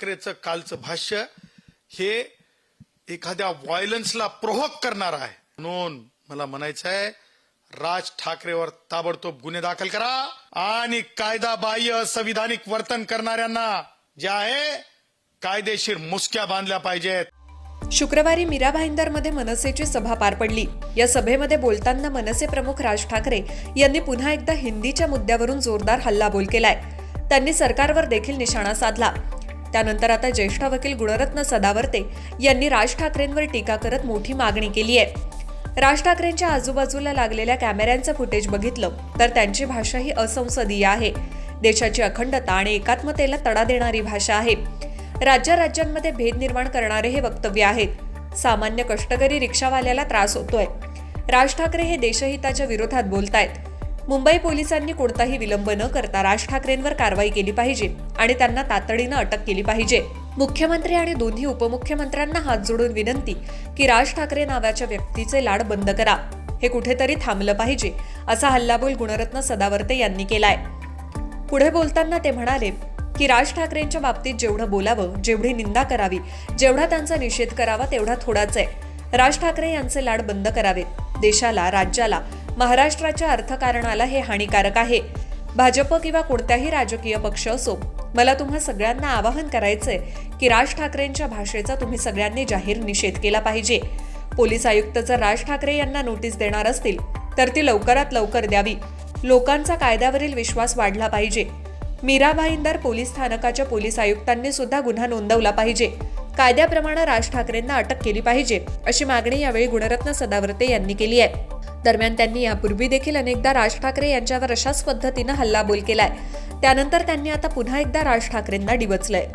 ठाकरेचं कालचं भाष्य हे एखाद्या व्हायलन्सला प्रोव्होक करणार आहे. म्हणून मला म्हणायचं आहे राज ठाकरेवर ताबडतोब गुन्हे दाखल करा आणि कायदा बाह्य संविधानिक वर्तन करणाऱ्यांना जे आहे कायदेशीर मुसक्या बांधल्या पाहिजेत. शुक्रवारी मीरा भाईंदरमध्ये मनसेची सभा पार पडली. या सभेमध्ये बोलताना मनसे प्रमुख राज ठाकरे यांनी पुन्हा एकदा हिंदीच्या मुद्द्यावरून जोरदार हल्लाबोल केलाय. त्यांनी सरकारवर देखील निशाणा साधला. त्यानंतर आता ज्येष्ठ वकील गुणरत्न सदावर्ते यांनी राज ठाकरेंवर टीका करत मोठी मागणी केली आहे. राज ठाकरेंच्या आजूबाजूला लागलेल्या कॅमेऱ्यांचं फुटेज बघितलं तर त्यांची भाषा ही असंसदीय आहे. देशाची अखंडता आणि एकात्मतेला तडा देणारी भाषा आहे. राज्या राज्यांमध्ये भेद निर्माण करणारे हे वक्तव्य आहेत सामान्य कष्टकरी रिक्षावाल्याला त्रास होतोय. राज ठाकरे हे देशहिताच्या विरोधात बोलतायत. मुंबई पोलिसांनी कोणताही विलंब न करता राज ठाकरेंवर कारवाई केली पाहिजे आणि त्यांना तातडीनं अटक केली पाहिजे. मुख्यमंत्री आणि दोन्ही उपमुख्यमंत्र्यांना हात जोडून विनंती की राज ठाकरे नावाच्या व्यक्तीचे लाड बंद करा. हे कुठेतरी थांबलं पाहिजे असा हल्लाबोल गुणरत्न सदावर्ते यांनी केलाय. पुढे बोलताना ते म्हणाले की राज ठाकरेंच्या बाबतीत जेवढं बोलावं जेवढी निंदा करावी जेवढा त्यांचा निषेध करावा तेवढा थोडाच आहे. राज ठाकरे यांचे लाड बंद करावेत देशाला राज्याला महाराष्ट्राच्या अर्थकारणाला हे हानिकारक आहे. भाजप किंवा कोणत्याही राजकीय पक्ष असो मला तुम्हा सगळ्यांना आवाहन करायचंय की राज ठाकरेंच्या भाषेचा तुम्ही सगळ्यांनी जाहीर निषेध केला पाहिजे. पोलीस आयुक्त जर राज ठाकरे यांना नोटीस देणार असतील तर ती लवकरात लवकर द्यावी. लोकांचा कायद्यावरील विश्वास वाढला पाहिजे. मीरा भाईंदर पोलीस स्थानकाच्या पोलीस आयुक्तांनी सुद्धा गुन्हा नोंदवला पाहिजे. कायद्याप्रमाणे राज ठाकरेंना अटक केली पाहिजे अशी मागणी यावेळी गुणरत्न सदावर्ते यांनी केली आहे. दरम्यान त्यांनी यापूर्वी देखील अनेकदा राज ठाकरे यांच्यावर अशाच पद्धतीनं हल्लाबोल केलाय. त्यानंतर त्यांनी आता पुन्हा एकदा राज ठाकरेंना डिवचलंय.